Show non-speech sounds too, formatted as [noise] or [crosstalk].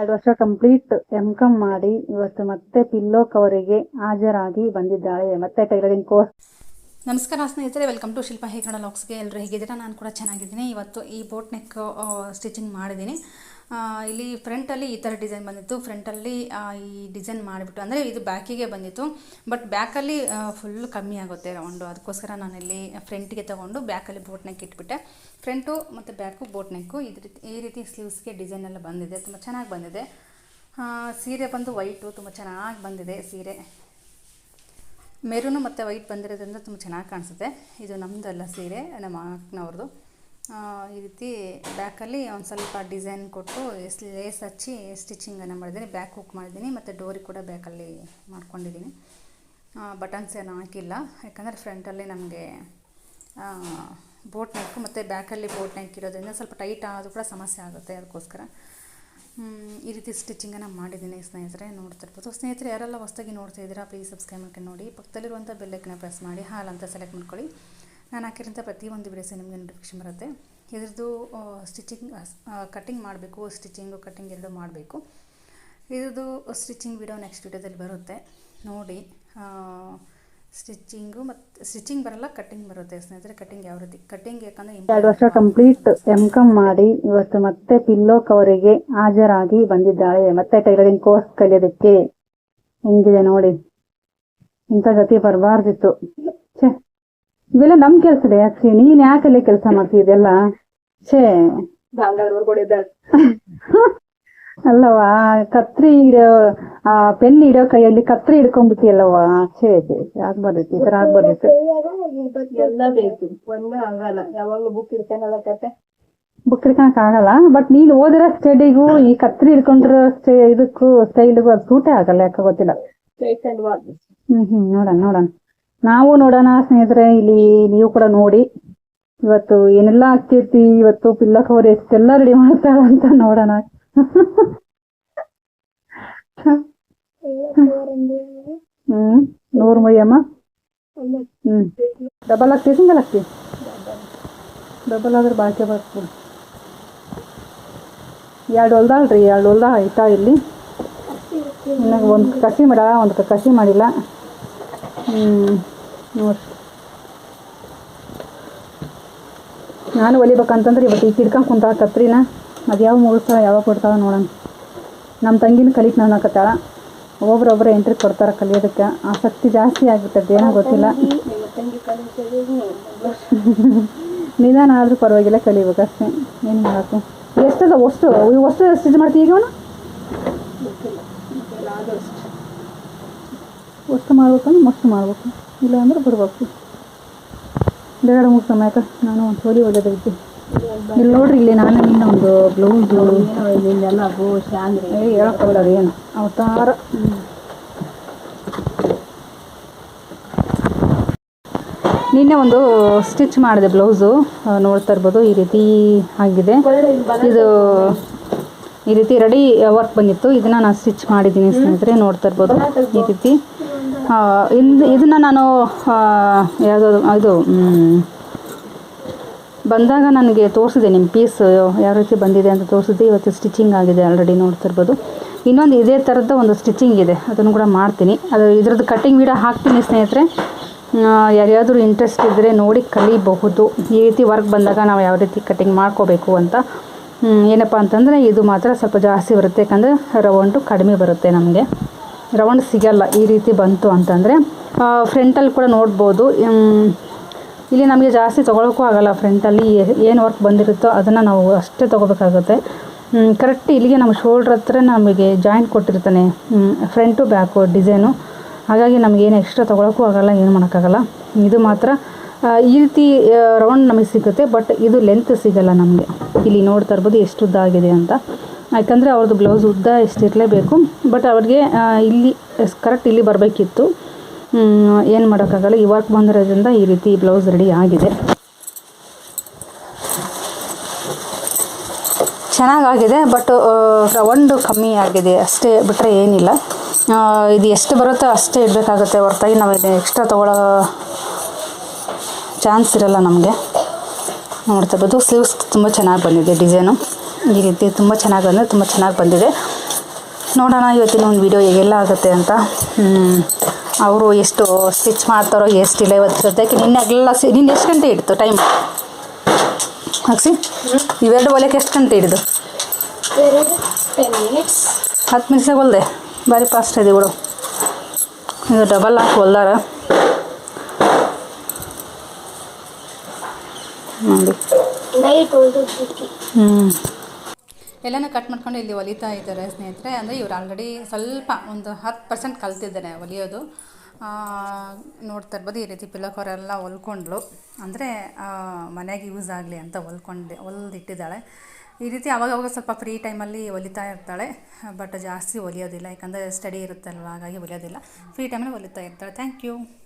ಎರಡು ವರ್ಷ complete M ಮಾಡಿ ಇವತ್ತು ಮತ್ತೆ ಪಿಲ್ಲೋ ಕವರಿಗೆ ಹಾಜರಾಗಿ ಬಂದಿದ್ದಾಳೆ. ಮತ್ತೆ ಟೈಲರಿಂಗ್ ಕೋರ್ಸ್ ನಮಸ್ಕಾರ ಸ್ನೇಹಿತರೆ ವೆಲ್ಕಮ್ ಟು ಶಿಲ್ಪ ಹೇಗೆ ಲಾಕ್ಸ್ಗೆ ಎಲ್ಲರೂ ಹೇಗಿದ್ದೀರಾ? ನಾನು ಕೂಡ ಚೆನ್ನಾಗಿದ್ದೀನಿ. ಇವತ್ತು ಈ ಬೋಟ್ ನೆಕ್ ಸ್ಟಿಚಿಂಗ್ ಮಾಡಿದ್ದೀನಿ. ಇಲ್ಲಿ ಫ್ರಂಟಲ್ಲಿ ಈ ಥರ ಡಿಸೈನ್ ಬಂದಿತ್ತು. ಫ್ರಂಟಲ್ಲಿ ಈ ಡಿಸೈನ್ ಮಾಡಿಬಿಟ್ಟು, ಅಂದರೆ ಇದು ಬ್ಯಾಕಿಗೆ ಬಂದಿತ್ತು. ಬಟ್ ಬ್ಯಾಕಲ್ಲಿ ಫುಲ್ ಕಮ್ಮಿ ಆಗುತ್ತೆ ರೌಂಡು ಅದಕ್ಕೋಸ್ಕರ ನಾನಿಲ್ಲಿ ಫ್ರಂಟಿಗೆ ತೊಗೊಂಡು ಬ್ಯಾಕಲ್ಲಿ ಬೋಟ್ ನೆಕ್ ಇಟ್ಬಿಟ್ಟೆ. ಫ್ರಂಟು ಮತ್ತು ಬ್ಯಾಕು ಬೋಟ್ ನೆಕ್ಕು ಇದು ರೀತಿ, ಈ ರೀತಿ ಸ್ಲೀವ್ಸ್ಗೆ ಡಿಸೈನ್ ಎಲ್ಲ ಬಂದಿದೆ. ತುಂಬ ಚೆನ್ನಾಗಿ ಬಂದಿದೆ. ಸೀರೆ ಬಂದು ವೈಟು ತುಂಬ ಚೆನ್ನಾಗಿ ಬಂದಿದೆ ಸೀರೆ. ಮೆರೂನು ಮತ್ತು ವೈಟ್ ಬಂದಿರೋದ್ರಿಂದ ತುಂಬ ಚೆನ್ನಾಗಿ ಕಾಣಿಸುತ್ತೆ. ಇದು ನಮ್ಮದಲ್ಲ ಸೀರೆ, ನಮ್ಮ ಅಕ್ಕನವ್ರದ್ದು ಈ ರೀತಿ ಬ್ಯಾಕಲ್ಲಿ ಒಂದು ಸ್ವಲ್ಪ ಡಿಸೈನ್ ಕೊಟ್ಟು ಲೇಸ್ ಹಚ್ಚಿ ಸ್ಟಿಚಿಂಗನ್ನು ಮಾಡಿದ್ದೀನಿ. ಬ್ಯಾಕ್ ಹುಕ್ ಮಾಡಿದ್ದೀನಿ ಮತ್ತು ಡೋರಿ ಕೂಡ ಬ್ಯಾಕಲ್ಲಿ ಮಾಡ್ಕೊಂಡಿದ್ದೀನಿ. ಬಟನ್ಸ್ ಏನು ಹಾಕಿಲ್ಲ. ಯಾಕಂದರೆ ಫ್ರಂಟಲ್ಲಿ ನಮಗೆ ಬೋಟ್ ನೆಕ್ ಮತ್ತು ಬ್ಯಾಕಲ್ಲಿ ಬೋಟ್ ನೆಕ್ ಇರೋದ್ರಿಂದ ಸ್ವಲ್ಪ ಟೈಟ್ ಆದರೂ ಕೂಡ ಸಮಸ್ಯೆ ಆಗುತ್ತೆ ಅದಕ್ಕೋಸ್ಕರ. ಈ ರೀತಿ ಸ್ಟಿಚಿಂಗನ್ನು ಮಾಡಿದ್ದೀನಿ ಸ್ನೇಹಿತರೆ, ನೋಡ್ತಿರ್ಬೋದು. ಸ್ನೇಹಿತರೆ, ಯಾರೆಲ್ಲ ಹೊಸ್ದಾಗಿ ನೋಡ್ತಾ ಇದ್ದೀರಾ ಪ್ಲೀಸ್ ಸಬ್ಸ್ಕ್ರೈಬ್ ಮಾಡ್ಕೊಂಡು ನೋಡಿ. ಪಕ್ಕದಲ್ಲಿರುವಂಥ ಬೆಲ್ಲೈಕನ್ನ ಪ್ರೆಸ್ ಮಾಡಿ, ಹಾಲ್ ಅಂತ ಸೆಲೆಕ್ಟ್ ಮಾಡ್ಕೊಳ್ಳಿ. ನಾನು ಹಾಕಿರೋಂಥ ಪ್ರತಿಯೊಂದು ವಿಡಿಯೋಸ್ ನಿಮಗೆ ನೋಟಿಫಿಕೇಶನ್ ಬರುತ್ತೆ. ಇದ್ರದ್ದು ಸ್ಟಿಚಿಂಗ್ ಕಟ್ಟಿಂಗ್ ಮಾಡಬೇಕು. ಸ್ಟಿಚಿಂಗು ಕಟ್ಟಿಂಗ್ ಎರಡು ಮಾಡಬೇಕು. ಇದ್ರದ್ದು ಸ್ಟಿಚಿಂಗ್ ವಿಡಿಯೋ ನೆಕ್ಸ್ಟ್ ವಿಡಿಯೋದಲ್ಲಿ ಬರುತ್ತೆ. ನೋಡಿ ಸ್ಟಿಚಿಂಗು ಮತ್ತು ಸ್ಟಿಚಿಂಗ್ ಬರಲ್ಲ ಕಟ್ಟಿಂಗ್ ಬರುತ್ತೆ. ಸ್ನೇಹಿತರೆ ಕಟ್ಟಿಂಗ್ ಯಾವ ರೀತಿ? ಕಟ್ಟಿಂಗ್ ಯಾಕಂದರೆ ಎರಡು ವರ್ಷ ಕಂಪ್ಲೀಟ್ ಎಂ ಕಮ್ ಮಾಡಿ, ಇವತ್ತು ಮತ್ತೆ ಪಿಲ್ಲೋ ಕವರಿಗೆ ಹಾಜರಾಗಿ ಬಂದಿದ್ದಾಳೆ. ಮತ್ತೆ ಟೈಲರಿಂಗ್ ಕೋರ್ಸ್ ಕಲಿಯೋದಕ್ಕೆ ಹೆಂಗಿದೆ ನೋಡಿ. ಇಂಥ ಗತಿ ಬರಬಾರ್ದಿತ್ತು. ಛೇ. ಇವೆಲ್ಲ ನಮ್ ಕೆಲ್ಸ ರೀ ಅಕ್ಷಿ ನೀನ್ ಯಾಕಲ್ಲೇ ಕೆಲಸ ಮಾಡ್ತಿದ್ಯಲ್ಲ ಛೇ. ಅಲ್ಲವಾ ಕತ್ರಿ ಇಡೋ ಆ ಪೆನ್ ಇಡೋ ಕೈಯಲ್ಲಿ ಕತ್ರಿ ಹಿಡ್ಕೊಂಡ್ಬಿಟ್ಟಿಯಲ್ಲವಾ ಛೇ ಛೇ ಆಗ್ಬಾರ್ದಿತ್ತು ಈ ತರ ಆಗ್ಬಾರ್ದಿತ್ತು ಎಲ್ಲ ಬೇಕು. ಒಂದೇ ಆಗಲ್ಲ. ಯಾವಾಗ್ಲೂ ಬುಕ್ ಇಡ್ತಾನಲ್ಲ ಕತೆ? ಬುಕ್ ಹಿಡ್ಕೊಳಕ್ ಆಗಲ್ಲ ಬಟ್ ನೀನ್ ಓದಿರೋ ಸ್ಟಡಿಗೂ ಈ ಕತ್ರಿ ಹಿಡ್ಕೊಂಡಿರೋ ಸ್ಟೇ- ಇದಕ್ಕೂ ಸ್ಟೈಲ್ಗೂ ಅದು ಸೂಟೇ ಆಗಲ್ಲ ಯಾಕೆ ಗೊತ್ತಿಲ್ಲ. ಹ್ಮ್ ಹ್ಮ್ ನೋಡೋಣ ನೋಡೋಣ. ನಾವು ನೋಡೋಣ ಸ್ನೇಹಿತರೆ, ಇಲ್ಲಿ ನೀವು ಕೂಡ ನೋಡಿ. ಇವತ್ತು ಏನೆಲ್ಲ ಆಗ್ತೈತಿ ಇವತ್ತು ಪಿಲ್ಲ ಕವರ್ ಎಷ್ಟೆಲ್ಲ ರೆಡಿ ಮಾಡ್ತಾಳ ಅಂತ ನೋಡೋಣ. ಹ್ಮ್, ನೂರು ಮೈಯಮ್ಮ ಹ್ಮ್. ಡಬಲ್ ಆಗ್ತಿ ಸಿಂಗಲ್ ಆಗ್ತಿ ಡಬಲ್ ಆದ್ರೆ ಬಾಕಿ ಬರ್ತದೆ. ಎರಡು ಹೊಲ್ದಲ್ರಿ ಎರಡು ಹೊಲ್ದ ಐತಾ ಇಲ್ಲಿ? ಒಂದು ಕಸಿ ಮಾಡ, ಒಂದು ಕಸಿ ಮಾಡಿಲ್ಲ. ನೋಡ್ರಿ ನಾನು ಹೊಲಿಬೇಕಂತಂದ್ರೆ ಇವತ್ತು ಈಗ ಹಿಡ್ಕೊಂಡು ಕುಂತ ಕತ್ರಿನ. ಅದು ಯಾವ ಮುಗಿಸ್ತಾಳ ಯಾವಾಗ ಕೊಡ್ತಾಳ ನೋಡೋಣ. ನಮ್ಮ ತಂಗಿನ ಕಲಿಕ್ ನಾನು ಹಾಕತ್ತಾಳ. ಒಬ್ಬರೊಬ್ಬರು ಎಂಟ್ರಿ ಕೊಡ್ತಾರೆ ಕಲಿಯೋದಕ್ಕೆ. ಆಸಕ್ತಿ ಜಾಸ್ತಿ ಆಗುತ್ತೆ ಏನೋ ಗೊತ್ತಿಲ್ಲ. [laughs] ನಿಧಾನ ಆದರೂ ಪರವಾಗಿಲ್ಲ ಕಲಿಬೇಕಷ್ಟೇ ಏನು ಮಾಡೋಕ್ಕು. ಎಷ್ಟದ, ಅಷ್ಟು ಅಷ್ಟು ಸ್ಟಿಚ್ ಮಾಡ್ತೀವಿ ಈಗ ಅವನು? ಅಷ್ಟು ಮಾಡ್ಬೇಕಂದ್ರೆ ಮಸ್ತ್ ಮಾಡ್ಬೇಕು. ಇಲ್ಲ ಅಂದ್ರೆ ಬರ್ಬೇಕು. ಬೇಡ ಮೂರು ಸಮಯಕ್ಕೆ ನಾನು ಒಂದು ಹೋಲಿ ಓದೋದೈತಿ ಇಲ್ಲಿ ನೋಡ್ರಿ ಇಲ್ಲಿ ನಾನು ನಿನ್ನ ಒಂದು ಬ್ಲೌಸು. ಇಲ್ಲೆಲ್ಲ ಬೋಸ್ ಅಂದ್ರೆ ಹೇಳಕ್ಕಾಗಲ್ಲ ಏನು? ಅವತಾರ. ನಿನ್ನೆ ಒಂದು ಸ್ಟಿಚ್ ಮಾಡಿದೆ ಬ್ಲೌಸು. ನೋಡ್ತಾ ಇರ್ಬೋದು ಈ ರೀತಿ ಆಗಿದೆ. ಇದು ಈ ರೀತಿ ರೆಡಿ ವರ್ಕ್ ಬಂದಿತ್ತು. ಇದನ್ನ ನಾನು ಸ್ಟಿಚ್ ಮಾಡಿದ್ದೀನಿ ಸ್ನೇಹಿತರೆ ನೋಡ್ತಾ ಇರ್ಬೋದು ಈ ರೀತಿ. ಆ, ಇದನ್ನು ನಾನು ಯಾವುದೋ ಇದು ಬಂದಾಗ ನನಗೆ ತೋರಿಸಿದೆ ನಿಮ್ಮ ಪೀಸ್ ಯಾವ ರೀತಿ ಬಂದಿದೆ ಅಂತ ತೋರಿಸಿದೆ. ಇವತ್ತು ಸ್ಟಿಚಿಂಗ್ ಆಗಿದೆ ಆಲ್ರೆಡಿ ನೋಡ್ತಿರ್ಬೋದು. ಇನ್ನೊಂದು ಇದೇ ಥರದ ಒಂದು ಸ್ಟಿಚಿಂಗ್ ಇದೆ. ಅದನ್ನು ಕೂಡ ಮಾಡ್ತೀನಿ. ಅದು ಇದ್ರದ್ದು ಕಟ್ಟಿಂಗ್ ವಿಡಿಯೋ ಹಾಕ್ತೀನಿ ಸ್ನೇಹಿತರೆ. ಯಾರ್ಯಾದರೂ ಇಂಟ್ರೆಸ್ಟ್ ಇದ್ದರೆ ನೋಡಿ ಕಲಿಬಹುದು. ಈ ರೀತಿ ವರ್ಕ್ ಬಂದಾಗ ನಾವು ಯಾವ ರೀತಿ ಕಟ್ಟಿಂಗ್ ಮಾಡ್ಕೋಬೇಕು ಅಂತ. ಏನಪ್ಪ ಅಂತಂದರೆ ಇದು ಮಾತ್ರ ಸ್ವಲ್ಪ ಜಾಸ್ತಿ ಬರುತ್ತೆ. ಯಾಕಂದರೆ ರೌಂಡು ಕಡಿಮೆ ಬರುತ್ತೆ ನಮಗೆ. ರೌಂಡ್ ಸಿಗಲ್ಲ ಈ ರೀತಿ ಬಂತು ಅಂತಂದರೆ ಫ್ರಂಟಲ್ಲಿ ಕೂಡ ನೋಡ್ಬೋದು. ಇಲ್ಲಿ ನಮಗೆ ಜಾಸ್ತಿ ತೊಗೊಳಕ್ಕೂ ಆಗಲ್ಲ ಫ್ರಂಟಲ್ಲಿ ಏನು ವರ್ಕ್ ಬಂದಿರುತ್ತೋ ಅದನ್ನು ನಾವು ಅಷ್ಟೇ ತೊಗೋಬೇಕಾಗುತ್ತೆ. ಕರೆಕ್ಟ್ ಇಲ್ಲಿಗೆ ನಮ್ಮ ಶೋಲ್ಡ್ರ್ ಹತ್ರ ನಮಗೆ ಜಾಯಿಂಟ್ ಕೊಟ್ಟಿರ್ತಾನೆ ಫ್ರಂಟು ಬ್ಯಾಕು ಡಿಸೈನು ಹಾಗಾಗಿ ನಮಗೆ ಏನು ಎಕ್ಸ್ಟ್ರಾ ತೊಗೊಳಕ್ಕೂ ಆಗಲ್ಲ, ಏನು ಮಾಡೋಕ್ಕಾಗಲ್ಲ. ಇದು ಮಾತ್ರ ಈ ರೀತಿ ರೌಂಡ್ ನಮಗೆ ಸಿಗುತ್ತೆ ಬಟ್ ಇದು ಲೆಂತ್ ಸಿಗಲ್ಲ ನಮಗೆ. ಇಲ್ಲಿ ನೋಡ್ತಾ ಇರ್ಬೋದು ಎಷ್ಟು ಉದ್ದ ಆಗಿದೆ ಅಂತ. ಯಾಕಂದರೆ ಅವ್ರದ್ದು ಬ್ಲೌಸ್ ಉದ್ದ ಎಷ್ಟಿರಲೇಬೇಕು. ಬಟ್ ಅವ್ರಿಗೆ ಇಲ್ಲಿ ಕರೆಕ್ಟ್ ಇಲ್ಲಿ ಬರಬೇಕಿತ್ತು. ಏನು ಮಾಡೋಕ್ಕಾಗಲ್ಲ. ಈ ವರ್ಕ್ ಬಂದಿರೋದ್ರಿಂದ ಈ ರೀತಿ ಬ್ಲೌಸ್ ರೆಡಿ ಆಗಿದೆ. ಚೆನ್ನಾಗಾಗಿದೆ ಬಟ್ ರೌಂಡು ಕಮ್ಮಿ ಆಗಿದೆ. ಅಷ್ಟೇ ಬಿಟ್ಟರೆ ಏನಿಲ್ಲ. ಇದು ಎಷ್ಟು ಬರುತ್ತೋ ಅಷ್ಟೇ ಇಡಬೇಕಾಗುತ್ತೆ ಹೊರತಾಗಿ. ನಾವು ಇದು ಎಕ್ಸ್ಟ್ರಾ ತೊಗೊಳ್ಳೋ ಚಾನ್ಸ್ ಇರಲ್ಲ ನಮಗೆ. ನೋಡ್ತಾ ಇರ್ಬೋದು. ಸ್ಲೀವ್ಸ್ ತುಂಬ ಚೆನ್ನಾಗಿ ಬಂದಿದೆ ಡಿಸೈನು ಈ ರೀತಿ ತುಂಬ ಚೆನ್ನಾಗಿ ಬಂದರೆ ತುಂಬ ಚೆನ್ನಾಗಿ ಬಂದಿದೆ. ನೋಡೋಣ ಇವತ್ತಿನ ಒಂದು ವಿಡಿಯೋ ಹೇಗೆಲ್ಲ ಆಗುತ್ತೆ ಅಂತ. ಅವರು ಎಷ್ಟು ಸ್ಟಿಚ್ ಮಾಡ್ತಾರೋ ಎಷ್ಟಿಲ್ಲ ಇವತ್ತು ಸದ್ಯಕ್ಕೆ. ನಿನ್ನೆಲ್ಲ ಸಿ ನಿನ್ನೆ ಎಷ್ಟು ಗಂಟೆ ಇಡ್ತು ಟೈಮ್ ಹಾಕ್ಸಿ ಇವೆರಡು ಒಲೆಗೆ ಎಷ್ಟು ಗಂಟೆ ಹಿಡಿದು? ಹತ್ತು ನಿಮಿಷ ಹೊಲ್ದೆ ಭಾರಿ ಫಾಸ್ಟ್ ಇದೆ ಇವಳು ಇದು ಡಬಲ್ ಹಾಕಿ ಹೊಲ್ದಾರ ನೋಡಿ. ಹ್ಞೂ ಎಲ್ಲನೂ ಕಟ್ ಮಾಡ್ಕೊಂಡು ಇಲ್ಲಿ ಹೊಲಿತಾ ಇದ್ದಾರೆ ಸ್ನೇಹಿತರೆ. ಅಂದರೆ ಇವ್ರು ಆಲ್ರೆಡಿ ಸ್ವಲ್ಪ ಒಂದು ಹತ್ತು ಪರ್ಸೆಂಟ್ ಕಲ್ತಿದ್ದಾನೆ ಹೊಲಿಯೋದು ಆ, ನೋಡ್ತಾ ಇರ್ಬೋದು ಈ ರೀತಿ ಪಿಲ್ಲೋಕರೆಲ್ಲ ಹೊಲ್ಕೊಂಡ್ಳು ಅಂದರೆ ಮನೆಗೆ ಯೂಸ್ ಆಗಲಿ ಅಂತ ಹೊಲ್ಕೊಂಡೆ ಹೊಲ್ದಿಟ್ಟಿದ್ದಾಳೆ ಈ ರೀತಿ ಅವಾಗ ಅವಾಗ ಸ್ವಲ್ಪ ಫ್ರೀ ಟೈಮಲ್ಲಿ ಒಲಿತಾ ಇರ್ತಾಳೆ. ಬಟ್ ಜಾಸ್ತಿ ಹೊಲಿಯೋದಿಲ್ಲ ಯಾಕಂದರೆ ಸ್ಟಡಿ ಇರುತ್ತಲ್ವ? ಹಾಗಾಗಿ ಹೊಲಿಯೋದಿಲ್ಲ ಫ್ರೀ ಟೈಮಲ್ಲಿ ಹೊಲಿತಾ ಇರ್ತಾಳೆ. Thank you